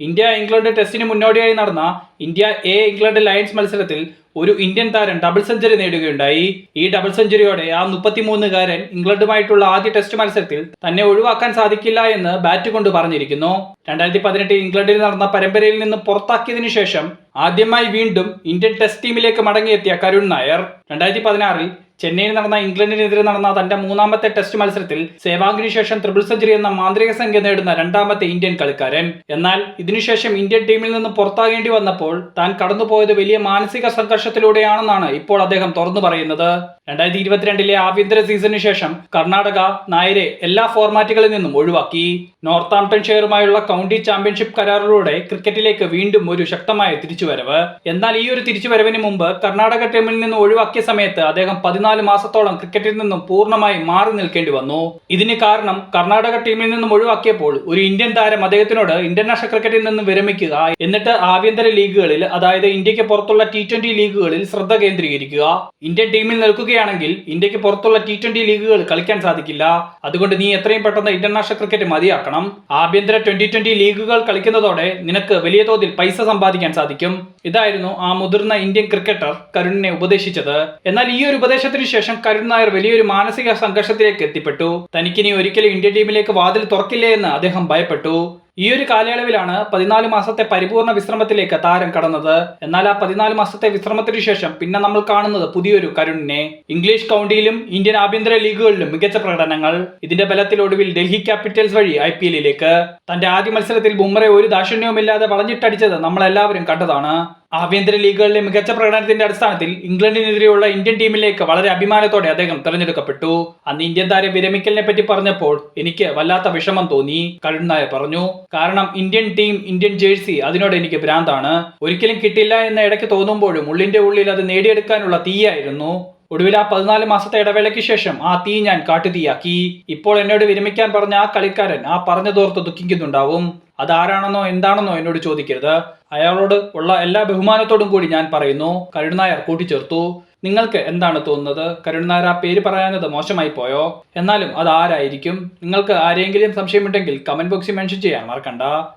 India England ടെസ്റ്റിന് മുന്നോടിയായി നടന്ന ഇന്ത്യ എ ഇംഗ്ലണ്ട് ലയൺസ് മത്സരത്തിൽ ഒരു ഇന്ത്യൻ താരം ഡബിൾ സെഞ്ചുറി നേടുകയുണ്ടായി. ഈ ഡബിൾ സെഞ്ചുറിയോടെ ആ മുപ്പത്തിമൂന്നുകാരൻ ഇംഗ്ലണ്ടുമായിട്ടുള്ള ആദ്യ ടെസ്റ്റ് മത്സരത്തിൽ തന്നെ ഒഴിവാക്കാൻ സാധിക്കില്ല എന്ന് ബാറ്റ് കൊണ്ട് പറഞ്ഞിരിക്കുന്നു. രണ്ടായിരത്തി പതിനെട്ടിൽ ഇംഗ്ലണ്ടിൽ നടന്ന പരമ്പരയിൽ നിന്ന് പുറത്താക്കിയതിനു ശേഷം ആദ്യമായി വീണ്ടും ഇന്ത്യൻ ടെസ്റ്റ് ടീമിലേക്ക് മടങ്ങിയെത്തിയ കരുൺ നായർ. രണ്ടായിരത്തി പതിനാറിൽ ചെന്നൈയിൽ നടന്ന ഇംഗ്ലണ്ടിനെതിരെ നടന്ന തന്റെ മൂന്നാമത്തെ ടെസ്റ്റ് മത്സരത്തിൽ സേവാഗിന് ശേഷം ട്രിപ്പിൾ സെഞ്ചുറി എന്ന മാന്ത്രിക സംഖ്യ നേടുന്ന രണ്ടാമത്തെ ഇന്ത്യൻ കളിക്കാരൻ. എന്നാൽ ഇതിനുശേഷം ഇന്ത്യൻ ടീമിൽ നിന്ന് പുറത്താകേണ്ടി വന്നപ്പോൾ താൻ കടന്നുപോയത് വലിയ മാനസിക സംഘർഷത്തിലൂടെയാണെന്നാണ് ഇപ്പോൾ അദ്ദേഹം തുറന്നു പറയുന്നത്. രണ്ടായിരത്തി ഇരുപത്തിരണ്ടിലെ ആഭ്യന്തര സീസണിന് ശേഷം കർണാടക നായരെ എല്ലാ ഫോർമാറ്റുകളിൽ നിന്നും ഒഴിവാക്കി. നോർത്താംപ്ടൺ ഷെയറുമായുള്ള കൗണ്ടി ചാമ്പ്യൻഷിപ്പ് കരാറിലൂടെ ക്രിക്കറ്റിലേക്ക് വീണ്ടും ഒരു ശക്തമായ തിരിച്ചുവരവ്. എന്നാൽ ഈ ഒരു തിരിച്ചുവരവിന് മുമ്പ് കർണാടക ടീമിൽ നിന്ന് ഒഴിവാക്കിയ സമയത്ത് അദ്ദേഹം പതിനാല് മാസത്തോളം ക്രിക്കറ്റിൽ നിന്നും പൂർണമായി മാറി നിൽക്കേണ്ടി വന്നു. ഇതിന് കാരണം കർണാടക ടീമിൽ നിന്നും ഒഴിവാക്കിയപ്പോൾ ഒരു ഇന്ത്യൻ താരം അദ്ദേഹത്തിനോട് ഇന്റർനാഷണൽ ക്രിക്കറ്റിൽ നിന്നും വിരമിക്കുക എന്നിട്ട് ആഭ്യന്തര ലീഗുകളിൽ അതായത് ഇന്ത്യയ്ക്ക് പുറത്തുള്ള ടി ട്വന്റി ലീഗുകളിൽ ശ്രദ്ധ കേന്ദ്രീകരിക്കുക. ഇന്ത്യൻ ടീമിൽ നിൽക്കുകയാണെങ്കിൽ ഇന്ത്യയ്ക്ക് പുറത്തുള്ള ടി ട്വന്റി ലീഗുകൾ കളിക്കാൻ സാധിക്കില്ല. അതുകൊണ്ട് നീ എത്രയും പെട്ടെന്ന് ഇന്റർനാഷണൽ ക്രിക്കറ്റ് മതിയാക്കണം. ആഭ്യന്തര ട്വന്റി ട്വന്റി ലീഗുകൾ കളിക്കുന്നതോടെ നിനക്ക് വലിയ തോതിൽ പൈസ സമ്പാദിക്കാൻ സാധിക്കും. ഇതായിരുന്നു ആ മുതിർന്ന ഇന്ത്യൻ ക്രിക്കറ്റർ കരുണിനെ ഉപദേശിച്ചത്. എന്നാൽ ഈ ഒരു ഉപദേശത്തിന് ശേഷം കരുൺ നായർ വലിയൊരു മാനസിക സംഘർഷത്തിലേക്ക് എത്തിപ്പെട്ടു. തനിക്കിനി ഒരിക്കലും ഇന്ത്യൻ ടീമിലേക്ക് വാതിൽ തുറക്കില്ലേ എന്ന് അദ്ദേഹം ഭയപ്പെട്ടു. ഈ ഒരു കാലയളവിലാണ് പതിനാല് മാസത്തെ പരിപൂർണ വിശ്രമത്തിലേക്ക് താരം കടന്നത്. എന്നാൽ ആ പതിനാല് മാസത്തെ വിശ്രമത്തിനു ശേഷം പിന്നെ നമ്മൾ കാണുന്നത് പുതിയൊരു കരുണിനെ. ഇംഗ്ലീഷ് കൗണ്ടിയിലും ഇന്ത്യൻ ആഭ്യന്തര ലീഗുകളിലും മികച്ച പ്രകടനങ്ങൾ. ഇതിന്റെ ബലത്തിൽ ഒടുവിൽ ഡൽഹി ക്യാപിറ്റൽസ് വഴി ഐ പി എല്ലിലേക്ക്. തന്റെ ആദ്യ മത്സരത്തിൽ ബുംറെ ഒരു ദാക്ഷിണ്യവുമില്ലാതെ വളഞ്ഞിട്ടടിച്ചത് നമ്മളെല്ലാവരും കണ്ടതാണ്. ആഭ്യന്തര ലീഗുകളിലെ മികച്ച പ്രകടനത്തിന്റെ അടിസ്ഥാനത്തിൽ ഇംഗ്ലണ്ടിനെതിരെയുള്ള ഇന്ത്യൻ ടീമിലേക്ക് വളരെ അഭിമാനത്തോടെ അദ്ദേഹം തെരഞ്ഞെടുക്കപ്പെട്ടു. അന്ന് ഇന്ത്യൻ താരം വിരമിക്കലിനെ പറ്റി പറഞ്ഞപ്പോൾ എനിക്ക് വല്ലാത്ത വിഷമം തോന്നി. കരുൺ പറഞ്ഞു കാരണം ഇന്ത്യൻ ടീം ഇന്ത്യൻ ജേഴ്സി അതിനോട് എനിക്ക് ഭ്രാന്താണ്. ഒരിക്കലും കിട്ടില്ല എന്ന് ഇടയ്ക്ക് തോന്നുമ്പോഴും ഉള്ളിന്റെ ഉള്ളിൽ അത് നേടിയെടുക്കാനുള്ള തീയായിരുന്നു. ഒടുവിൽ ആ പതിനാല് മാസത്തെ ഇടവേളയ്ക്ക് ശേഷം ആ തീ ഞാൻ കാട്ടുതീയാക്കി. ഇപ്പോൾ എന്നോട് വിരമിക്കാൻ പറഞ്ഞ ആ കളിക്കാരൻ ആ പറഞ്ഞതോർത്ത് ദുഃഖിക്കുന്നുണ്ടാവും. അതാരാണെന്നോ എന്താണെന്നോ എന്നോട് ചോദിക്കരുത്. അയാളോട് ഉള്ള എല്ലാ ബഹുമാനത്തോടും കൂടി ഞാൻ പറയുന്നു. കരുണായർ കൂട്ടിച്ചേർത്തു. നിങ്ങൾക്ക് എന്താണ് തോന്നുന്നത്? കരുണായർ ആ പേര് പറയാനത് മോശമായി പോയോ? എന്നാലും അത് ആരായിരിക്കും? നിങ്ങൾക്ക് ആരെങ്കിലും സംശയമുണ്ടെങ്കിൽ കമന്റ് ബോക്സിൽ മെൻഷൻ ചെയ്യാൻ മറക്കണ്ട.